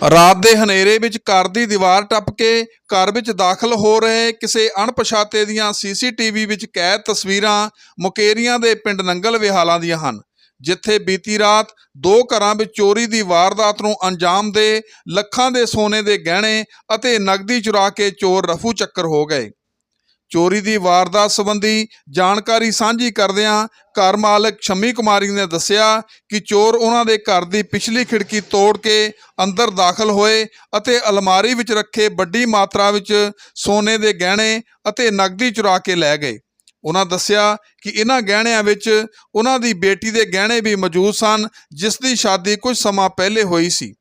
ਰਾਤ ਦੇ ਹਨੇਰੇ ਵਿੱਚ ਘਰ ਦੀ ਦੀਵਾਰ ਟੱਪ ਕੇ ਘਰ ਵਿੱਚ ਦਾਖਲ ਹੋ ਰਹੇ ਕਿਸੇ ਅਣਪਛਾਤੇ ਦੀਆਂ ਸੀਸੀਟੀਵੀ ਵਿੱਚ ਕੈਦ ਤਸਵੀਰਾਂ ਮੁਕੇਰੀਆਂ ਦੇ ਪਿੰਡ ਨੰਗਲ ਵਿਹਾਲਾਂ ਦੀਆਂ ਹਨ, ਜਿੱਥੇ ਬੀਤੀ ਰਾਤ ਦੋ ਘਰਾਂ ਵਿੱਚ ਚੋਰੀ ਦੀ ਵਾਰਦਾਤ ਨੂੰ ਅੰਜਾਮ ਦੇ ਲੱਖਾਂ ਦੇ ਸੋਨੇ ਦੇ ਗਹਿਣੇ ਅਤੇ ਨਕਦੀ ਚੁਰਾ ਕੇ ਚੋਰ ਰਫੂ ਚੱਕਰ ਹੋ ਗਏ। ਚੋਰੀ ਦੀ ਵਾਰਦਾਤ ਸੰਬੰਧੀ ਜਾਣਕਾਰੀ ਸਾਂਝੀ ਕਰਦਿਆਂ ਘਰ ਮਾਲਕ ਸ਼ੰਮੀ ਕੁਮਾਰੀ ਨੇ ਦੱਸਿਆ ਕਿ ਚੋਰ ਉਹਨਾਂ ਦੇ ਘਰ ਦੀ ਪਿਛਲੀ ਖਿੜਕੀ ਤੋੜ ਕੇ ਅੰਦਰ ਦਾਖਲ ਹੋਏ ਅਤੇ ਅਲਮਾਰੀ ਵਿੱਚ ਰੱਖੇ ਵੱਡੀ ਮਾਤਰਾ ਵਿੱਚ ਸੋਨੇ ਦੇ ਗਹਿਣੇ ਅਤੇ ਨਕਦੀ ਚੁਰਾ ਕੇ ਲੈ ਗਏ। ਉਹਨਾਂ ਦੱਸਿਆ ਕਿ ਇਹਨਾਂ ਗਹਿਣਿਆਂ ਵਿੱਚ ਉਹਨਾਂ ਦੀ ਬੇਟੀ ਦੇ ਗਹਿਣੇ ਵੀ ਮੌਜੂਦ ਸਨ, ਜਿਸ ਦੀ ਸ਼ਾਦੀ ਕੁਝ ਸਮਾਂ ਪਹਿਲੇ ਹੋਈ ਸੀ।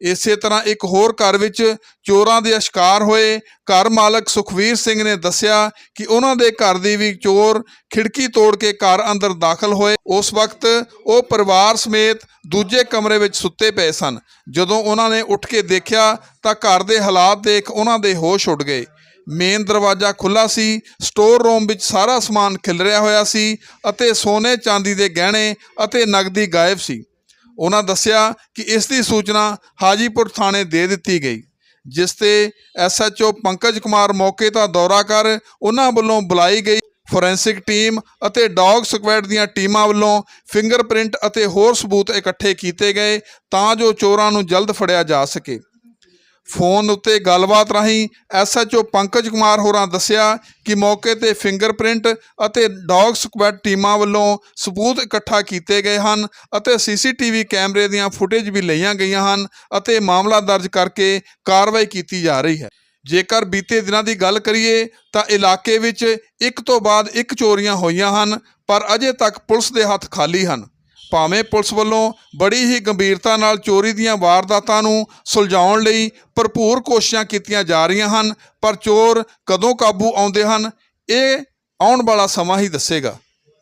ਇਸੇ ਤਰ੍ਹਾਂ ਇੱਕ ਹੋਰ ਘਰ ਵਿੱਚ ਚੋਰਾਂ ਦੇ ਸ਼ਿਕਾਰ ਹੋਏ। ਘਰ ਮਾਲਕ ਸੁਖਵੀਰ ਸਿੰਘ ਨੇ ਦੱਸਿਆ ਕਿ ਉਹਨਾਂ ਦੇ ਘਰ ਦੀ ਵੀ ਚੋਰ ਖਿੜਕੀ ਤੋੜ ਕੇ ਘਰ ਅੰਦਰ ਦਾਖਲ ਹੋਏ। ਉਸ ਵਕਤ ਉਹ ਪਰਿਵਾਰ ਸਮੇਤ ਦੂਜੇ ਕਮਰੇ ਵਿੱਚ ਸੁੱਤੇ ਪਏ ਸਨ। ਜਦੋਂ ਉਹਨਾਂ ਨੇ ਉੱਠ ਕੇ ਦੇਖਿਆ ਤਾਂ ਘਰ ਦੇ ਹਾਲਾਤ ਦੇਖ ਉਹਨਾਂ ਦੇ ਹੋਸ਼ ਉੱਡ ਗਏ। ਮੇਨ ਦਰਵਾਜ਼ਾ ਖੁੱਲਾ ਸੀ, ਸਟੋਰ ਰੂਮ ਵਿੱਚ ਸਾਰਾ ਸਮਾਨ ਖਿਲਰਿਆ ਹੋਇਆ ਸੀ ਅਤੇ ਸੋਨੇ ਚਾਂਦੀ ਦੇ ਗਹਿਣੇ ਅਤੇ ਨਗਦੀ ਗਾਇਬ ਸੀ। ਉਹਨਾਂ ਦੱਸਿਆ ਕਿ ਇਸ ਦੀ ਸੂਚਨਾ ਹਾਜੀਪੁਰ ਥਾਣੇ ਦੇ ਦਿੱਤੀ ਗਈ, ਜਿਸ ਤੇ ਐਸਐਚਓ ਪੰਕਜ ਕੁਮਾਰ ਮੌਕੇ ਦਾ ਦੌਰਾ ਕਰ ਉਹਨਾਂ ਵੱਲੋਂ ਬੁਲਾਈ ਗਈ ਫੋਰੈਂਸਿਕ ਟੀਮ ਅਤੇ ਡੌਗ ਸਕੁਐਡ ਦੀਆਂ ਟੀਮਾਂ ਵੱਲੋਂ ਫਿੰਗਰਪ੍ਰਿੰਟ ਅਤੇ ਹੋਰ ਸਬੂਤ ਇਕੱਠੇ ਕੀਤੇ ਗਏ ਤਾਂ ਜੋ ਚੋਰਾਂ ਨੂੰ ਜਲਦ ਫੜਿਆ ਜਾ ਸਕੇ। ਫੋਨ ਉੱਤੇ ਗੱਲਬਾਤ ਰਾਹੀਂ ਐਸਐਚਓ ਪੰਕਜ ਕੁਮਾਰ ਹੋਰਾਂ ਦੱਸਿਆ ਕਿ ਮੌਕੇ ਤੇ ਫਿੰਗਰਪ੍ਰਿੰਟ ਅਤੇ ਡੌਗ ਸਕੁਐਡ ਟੀਮਾਂ ਵੱਲੋਂ ਸਬੂਤ ਇਕੱਠਾ ਕੀਤੇ ਗਏ ਹਨ ਅਤੇ ਸੀਸੀਟੀਵੀ ਕੈਮਰੇ ਦੀਆਂ ਫੁਟੇਜ ਵੀ ਲਈਆਂ ਗਈਆਂ ਹਨ ਅਤੇ ਮਾਮਲਾ ਦਰਜ ਕਰਕੇ ਕਾਰਵਾਈ ਕੀਤੀ ਜਾ ਰਹੀ ਹੈ। ਜੇਕਰ ਬੀਤੇ ਦਿਨਾਂ ਦੀ ਗੱਲ ਕਰੀਏ ਤਾਂ ਇਲਾਕੇ ਵਿੱਚ ਇੱਕ ਤੋਂ ਬਾਅਦ ਇੱਕ ਚੋਰੀਆਂ ਹੋਈਆਂ ਹਨ, ਪਰ ਅਜੇ ਤੱਕ ਪੁਲਿਸ ਦੇ ਹੱਥ ਖਾਲੀ ਹਨ। ਭਾਵੇਂ ਪੁਲਿਸ ਵੱਲੋਂ ਬੜੀ ਹੀ ਗੰਭੀਰਤਾ ਨਾਲ ਚੋਰੀ ਦੀਆਂ ਵਾਰਦਾਤਾਂ ਨੂੰ ਸੁਲਝਾਉਣ ਲਈ ਭਰਪੂਰ ਕੋਸ਼ਿਸ਼ਾਂ ਕੀਤੀਆਂ ਜਾ ਰਹੀਆਂ ਹਨ ਪਰ ਚੋਰ ਕਦੋਂ ਕਾਬੂ ਆਉਂਦੇ ਹਨ ਇਹ ਆਉਣ ਵਾਲਾ ਸਮਾਂ ਹੀ ਦੱਸੇਗਾ।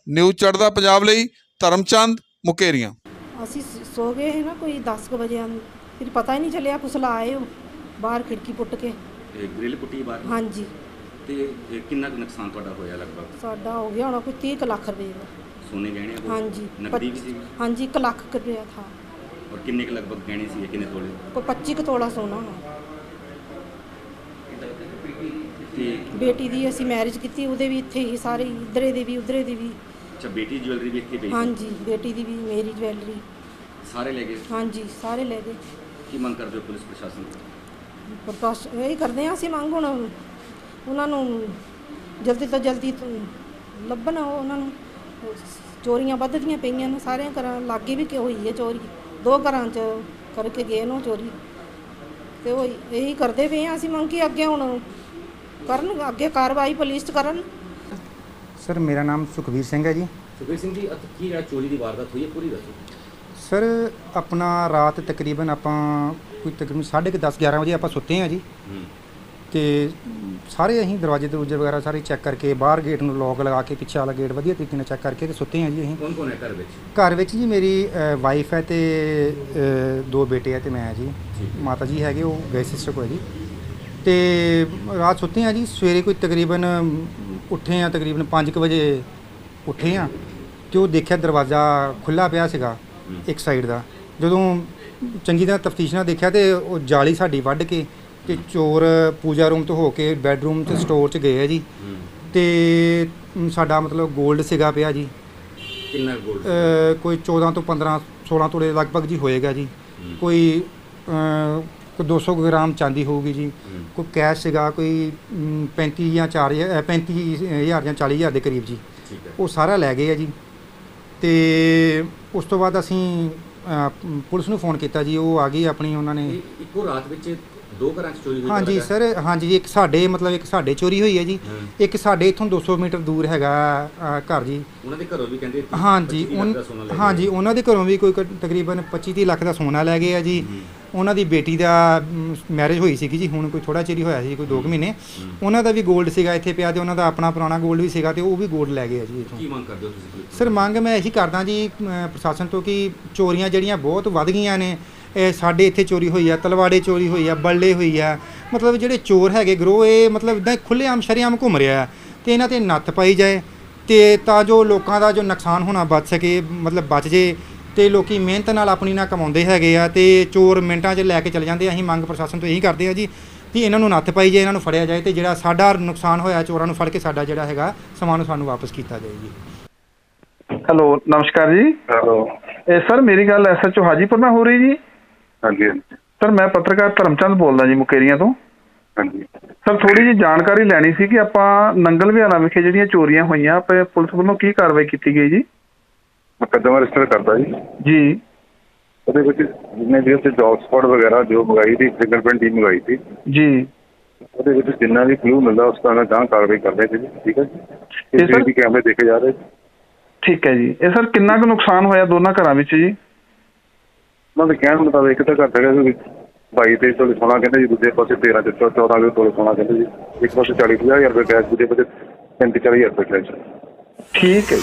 ਨਿਊਜ਼ ਚੜ੍ਹਦਾ ਪੰਜਾਬ ਲਈ ਧਰਮਚੰਦ ਮੁਕੇਰੀਆਂ। ਅਸੀਂ ਸ- ਗਏ ਸੀ ਨਾ ਕੋਈ 10 ਕੁ ਵਜੇ ਫਿਰ ਪਤਾ ਹੀ ਨਹੀਂ ਚੱਲਿਆ ਫੁਸਲਾ ਆਏ ਬਾਹਰ ਖਿੜਕੀ ਪੁੱਟ ਕੇ। ਇਹ ਗ੍ਰਿਲ ਪੁੱਟੀ ਬਾਹਰ ਹਾਂਜੀ। ਤੇ ਕਿੰਨਾ ਕੁ ਨੁਕਸਾਨ ਤੁਹਾਡਾ ਹੋਇਆ ਲਗਭਗ? ਸਾਡਾ ਹੋ ਗਿਆ ਹੋਣਾ ਕੋਈ 30 ਕੁ ਲੱਖ ਰੁਪਏ ਦਾ। ਸੋਨੇ ਗਹਿਣੇ ਕੋਈ? ਹਾਂਜੀ ਨਕਦੀ ਵੀ ਪੱਚ- ਸੀ ਹਾਂਜੀ 1 ਲੱਖ ਕੁ ਰੁਪਇਆ ਥਾ। ਔਰ ਕਿੰਨੇ ਕੁ ਲਗਭਗ ਗਹਿਣੇ ਸੀ ਕਿੰਨੇ ਤੋਲੇ? ਕੋਈ 25 ਕੁ ਤੋਲਾ ਸੋਨਾ ਹੋਣਾ ਤੇ ਬੇਟੀ ਦੀ ਅਸੀਂ ਮੈਰਿਜ ਕੀਤੀ ਉਹਦੇ ਵੀ ਇੱਥੇ ਹੀ ਸਾਰੇ ਇਧਰੇ ਦੇ ਵੀ ਉਧਰੇ ਦੀ ਵੀ। ਅੱਛਾ ਬੇਟੀ ਜੁਐਲਰੀ ਵੀ ਇੱਥੇ ਪਈ? ਹਾਂਜੀ ਬੇਟੀ ਦੀ ਵੀ ਮੇਰੀ ਜਵੈਲਰੀ ਸਾਰੇ ਲੈ ਗਏ? ਹਾਂਜੀ ਸਾਰੇ ਲੈ ਗਏ। ਕੀ ਮੰਗ ਕਰਦੇ ਹੋ ਪੁਲਿਸ ਪ੍ਰਸ਼ਾਸਨ ਤੋਂ? ਪ੍ਰਕਾਸ਼ ਇਹ ਕਰਦੇ ਹਾਂ ਅਸੀਂ ਮੰਗ ਹੁਣ ਉਹਨਾਂ ਨੂੰ ਜਲਦੀ ਤੋਂ ਜਲਦੀ ਲੱਭਣ ਉਹ ਉਹਨਾਂ ਨੂੰ। ਚੋਰੀਆਂ ਵੱਧਦੀਆਂ ਪਈਆਂ ਨੇ ਸਾਰਿਆਂ ਘਰਾਂ ਲਾਗੇ ਵੀ ਕਿ ਹੋਈ ਹੈ ਚੋਰੀ? ਦੋ ਘਰਾਂ 'ਚ ਕਰਕੇ ਗਏ ਨੂੰ ਚੋਰੀ। ਤੇ ਉਹ ਇਹੀ ਕਰਦੇ ਪਏ ਹਾਂ ਅਸੀਂ ਮੰਗ ਕੀ ਅੱਗੇ ਹੁਣ ਕਰਨ ਅੱਗੇ ਕਾਰਵਾਈ ਪੁਲਿਸ 'ਚ ਕਰਨ। ਸਰ ਮੇਰਾ ਨਾਮ ਸੁਖਵੀਰ ਸਿੰਘ ਹੈ ਜੀ। ਸੁਖਵੀਰ ਸਿੰਘ ਜੀ ਅੱਜ ਕੀ ਜਿਹੜਾ ਚੋਰੀ ਦੀ ਵਾਰਦਾਤ ਹੋਈ ਹੈ ਪੂਰੀ ਦੱਸੋ। ਸਰ ਆਪਣਾ ਰਾਤ ਤਕਰੀਬਨ ਆਪਾਂ ਕੋਈ ਤਕਰੀਬਨ 10:30 11 ਵਜੇ ਆਪਾਂ ਸੁੱਤੇ ਹਾਂ ਜੀ। ਹੂੰ। ਤੇ ਸਾਰੇ ਅਸੀਂ ਦਰਵਾਜ਼ੇ ਦਰੂਜੇ ਵਗੈਰਾ ਸਾਰੇ ਚੈੱਕ ਕਰਕੇ ਬਾਹਰ ਗੇਟ ਨੂੰ ਲੌਕ ਲਗਾ ਕੇ ਪਿੱਛੇ ਵਾਲਾ ਗੇਟ ਵਧੀਆ ਤਰੀਕੇ ਨਾਲ ਚੈੱਕ ਕਰਕੇ ਤੇ ਸੁੱਤੇ ਹਾਂ ਜੀ ਅਸੀਂ। ਕੌਣ ਕੌਣ ਹੈ ਘਰ ਵਿੱਚ? ਘਰ ਵਿੱਚ ਜੀ ਮੇਰੀ ਵਾਈਫ ਹੈ ਤੇ ਅ, ਦੋ ਬੇਟੇ ਆ ਤੇ ਮੈਂ ਜੀ। ਠੀਕ ਹੈ। ਮਾਤਾ ਜੀ ਹੈਗੇ ਉਹ ਗਏ ਸਿਸਟਰ ਕੋਲ ਜੀ। ਤੇ ਰਾਤ ਸੁੱਤੇ ਹਾਂ ਜੀ ਸਵੇਰੇ ਕੋਈ ਤਕਰੀਬਨ ਉੱਠੇ ਆ ਤਕਰੀਬਨ 5 ਵਜੇ ਉੱਠੇ ਆ ਤੇ ਉਹ ਦੇਖਿਆ ਦਰਵਾਜ਼ਾ ਖੁੱਲਾ ਪਿਆ ਸੀਗਾ ਹੂੰ। ਇੱਕ ਸਾਈਡ ਦਾ। ਜਦੋਂ ਚੰਗੀ ਤਰ੍ਹਾਂ ਤਫਤੀਸ਼ ਨਾਲ ਦੇਖਿਆ ਤੇ ਉਹ ਜਾਲੀ ਸਾਡੀ ਵੱਢ ਕੇ ਤੇ ਚੋਰ ਪੂਜਾ ਰੂਮ ਤੋਂ ਹੋ ਕੇ ਬੈੱਡਰੂਮ ਤੇ ਸਟੋਰ 'ਚ ਗਏ ਆ ਜੀ। ਤੇ ਸਾਡਾ ਮਤਲਬ 골ਡ ਸੀਗਾ ਪਿਆ ਜੀ। ਕਿੰਨਾ ਗੋਲਡ ਅ, ਕੋਈ 14 ਤੋਂ 15 16 ਤੋਲੇ ਲਗਭਗ ਜੀ ਹੋਏਗਾ ਜੀ। ਕੋਈ ਅ, ਕੋਈ 200 ਕੁ ਗ੍ਰਾਮ ਚਾਂਦੀ ਹੋਊਗੀ ਜੀ। ਕੋਈ ਕੈਸ਼ ਸੀਗਾ ਕੋਈ ਅਮ, 35 ਜਾਂ 4 35000 ਜਾਂ 40000 ਦੇ ਕਰੀਬ ਜੀ। ਠੀਕ ਹੈ। ਉਹ ਸਾਰਾ ਲੈ ਗਏ ਆ ਜੀ। ਤੇ ਉਸ ਤੋਂ ਬਾਅਦ ਅਸੀਂ ਪੁਲਿਸ ਨੂੰ ਫੋਨ ਕੀਤਾ ਜੀ। ਉਹ ਆ ਗਈ ਆਪਣੀ ਉਹਨਾਂ ਨੇ ਇਹ ਇੱਕੋ ਰਾਤ ਵਿੱਚ ਦੋ ਘਰਾਂ 'ਚ ਚੋਰੀ ਹੋਈ ਹਾਂਜੀ ਸਰ ਹਾਂਜੀ ਜੀ ਇੱਕ ਸਾਡੇ ਮਤਲਬ ਇੱਕ ਸਾਡੇ ਚੋਰੀ ਹੋਈ ਹੈ ਜੀ। ਇੱਕ ਸਾਡੇ ਇਥੋਂ 200 ਮੀਟਰ ਦੂਰ ਹੈਗਾ ਘਰ ਜੀ। ਉਹਨਾਂ ਦੇ ਘਰੋਂ ਵੀ ਕਹਿੰਦੇ ਹਾਂਜੀ ਹਾਂਜੀ ਉਹਨਾਂ ਦੇ ਘਰੋਂ ਵੀ ਕੋਈ ਤਕਰੀਬਨ 25-30 ਲੱਖ ਦਾ ਸੋਨਾ ਲੈ ਗਏ ਆ ਜੀ। ਉਹਨਾਂ ਦੀ ਬੇਟੀ ਦਾ ਮੈਰਿਜ ਹੋਈ ਸੀਗੀ ਜੀ ਹੁਣ ਕੋਈ ਥੋੜਾ ਚਿਰ ਹੋਇਆ ਸੀ ਕੋਈ 2 ਮਹੀਨੇ। ਉਹਨਾਂ ਦਾ ਵੀ 골ਡ ਸੀਗਾ ਇੱਥੇ ਪਿਆ ਤੇ ਉਹਨਾਂ ਦਾ ਆਪਣਾ ਪੁਰਾਣਾ 골ਡ ਵੀ ਸੀਗਾ ਤੇ ਉਹ ਵੀ 골ਡ ਲੈ ਗਏ ਆ ਜੀ ਇੱਥੋਂ। ਕੀ ਮੰਗ ਕਰਦੇ ਹੋ ਤੁਸੀਂ ਸਰ ਮੰਗ ਮੈਂ ਇਹੀ ਕਰਦਾ ਜੀ ਪ੍ਰਸ਼ਾਸਨ ਤੋਂ ਕਿ ਚੋਰੀਆਂ ਜਿਹੜੀਆਂ ਬਹੁਤ ਵੱਧ ਗਈਆਂ ਨੇ ਇਹ ਸਾਡੇ ਇੱਥੇ ਚੋਰੀ ਹੋਈ ਆ ਤਲਵਾੜੇ ਚੋਰੀ ਹੋਈ ਆ ਬੱਲੇ ਹੋਈ ਆ। ਮਤਲਬ ਜਿਹੜੇ ਚੋਰ ਹੈਗੇ ਗਰੋਹ ਇਹ ਮਤਲਬ ਇਦਾਂ ਖੁੱਲ੍ਹੇਆਮ ਸ਼ਰੇਆਮ ਘੁੰਮ ਰਿਹਾ। ਤੇ ਇਹਨਾਂ ਤੇ ਨੱਥ ਪਾਈ ਜਾਏ ਤੇ ਤਾਂ ਜੋ ਲੋਕਾਂ ਦਾ ਜੋ ਨੁਕਸਾਨ ਹੋਣਾ ਬਚ ਸਕੇ ਮਤਲਬ ਬਚ ਜੇ ਤੇ ਲੋਕੀ ਮਿਹਨਤ ਨਾਲ ਆਪਣੀ ਨਾਲ ਕਮਾਉਂਦੇ ਹੈਗੇ ਆ ਤੇ ਚੋਰ ਮਿੰਟਾਂ 'ਚ ਲੈ ਕੇ ਚਲੇ ਜਾਂਦੇ ਆ। ਅਸੀਂ ਮੰਗ ਪ੍ਰਸ਼ਾਸਨ ਤੋਂ ਇਹੀ ਕਰਦੇ ਆ ਜੀ ਕਿ ਇਹਨਾਂ ਨੂੰ ਨੱਥ ਪਾਈ ਜਾਏ ਇਹਨਾਂ ਨੂੰ ਫੜਿਆ ਜਾਏ ਤੇ ਜਿਹੜਾ ਸਾਡਾ ਨੁਕਸਾਨ ਹੋਇਆ ਚੋਰਾਂ ਨੂੰ ਫੜ ਕੇ ਸਾਡਾ ਜਿਹੜਾ ਹੈਗਾ ਸਮਾਨ ਸਾਨੂੰ ਵਾਪਸ ਕੀਤਾ ਜਾਏ ਜੀ। ਹੈਲੋ ਨਮਸਕਾਰ ਜੀ। ਹੈਲੋ। ਇਹ ਸਰ ਮੇਰੀ ਗੱਲ ਐਸਐਚਓ ਹਾਜੀਪੁਰ ਨਾਲ ਹੋ ਰਹੀ ਜੀ? ਹਾਂਜੀ ਸਰ ਮੈਂ ਪੱਤਰਕਾਰ ਧਰਮਚੰਦ ਬੋਲਦਾ ਜੀ ਮੁਕੇਰੀਆਂ ਤੋਂ। ਹਾਂਜੀ। ਸਰ ਥੋੜੀ ਜਿਹੀ ਜਾਣਕਾਰੀ ਲੈਣੀ ਸੀ ਕਿ ਆਪਾਂ ਨੰਗਲ ਵਿਹਾਲਾ ਵਿਖੇ ਜਿਹੜੀਆਂ ਚੋਰੀਆਂ ਹੋਈਆਂ ਆਪਾਂ ਪੁਲਿਸ ਵੱਲੋਂ ਕੀ ਕਾਰਵਾਈ ਕੀਤੀ ਗਈ ਜੀ? ਮੁਕੱਦਮਾ ਰਜਿਸਟਰ ਕਰਦਾ ਜੀ। ਜੀ। ਉਹਦੇ ਵਿੱਚ ਜਿੰਨੇ ਵੀ ਉੱਥੇ ਜੌਬ ਸਪੌਟ ਵਗੈਰਾ ਜੋ ਮੰਗਾਈ ਦੀ ਫਿੰਗਰਪ੍ਰਿੰਟ ਟੀਮ ਮੰਗਾਈ ਸੀ। ਜੀ। ਉਹਦੇ ਵਿੱਚ ਜਿੰਨਾ ਵੀ ਕਲੂ ਮਿਲਦਾ ਉਸ ਤਰ੍ਹਾਂ ਦਾ ਕਾਰਵਾਈ ਕਰਦੇ ਜੀ ਠੀਕ ਹੈ ਇਹ ਇਸ ਸਰ- ਕੈਮਰੇ ਦੇਖੇ ਜਾ ਰਹੇ ਠੀਕ ਹੈ ਜੀ। ਇਹ ਸਰ ਕਿੰਨਾ ਕੁ ਨੁਕਸਾਨ ਹੋਇਆ ਦੋਨਾਂ ਘਰਾਂ ਵਿੱਚ ਜੀ? ਉਹਨਾਂ ਦੇ ਕਹਿਣ ਮੁਤਾਬਕ ਇੱਕ ਤਾਂ ਘੱਟ ਹੈਗਾ ਸੀ 22 ਤੇ ਤੋਲੇ ਸੋਨਾ ਕਹਿੰਦੇ ਜੀ, ਦੂਜੇ ਪਾਸੇ 13 ਤੇ 14 ਦੇ ਤੋਲੇ ਸੋਨਾ ਕਹਿੰਦੇ ਜੀ। ਇੱਕ ਪਾਸੇ 40 ਹਜ਼ਾਰ ਰੁਪਏ ਕੈਸ਼ ਦੂਜੇ ਪਾਸੇ 35 ਹਜ਼ਾਰ ਰੁਪਏ ਕੈਸ਼ ਠੀਕ ਹੈ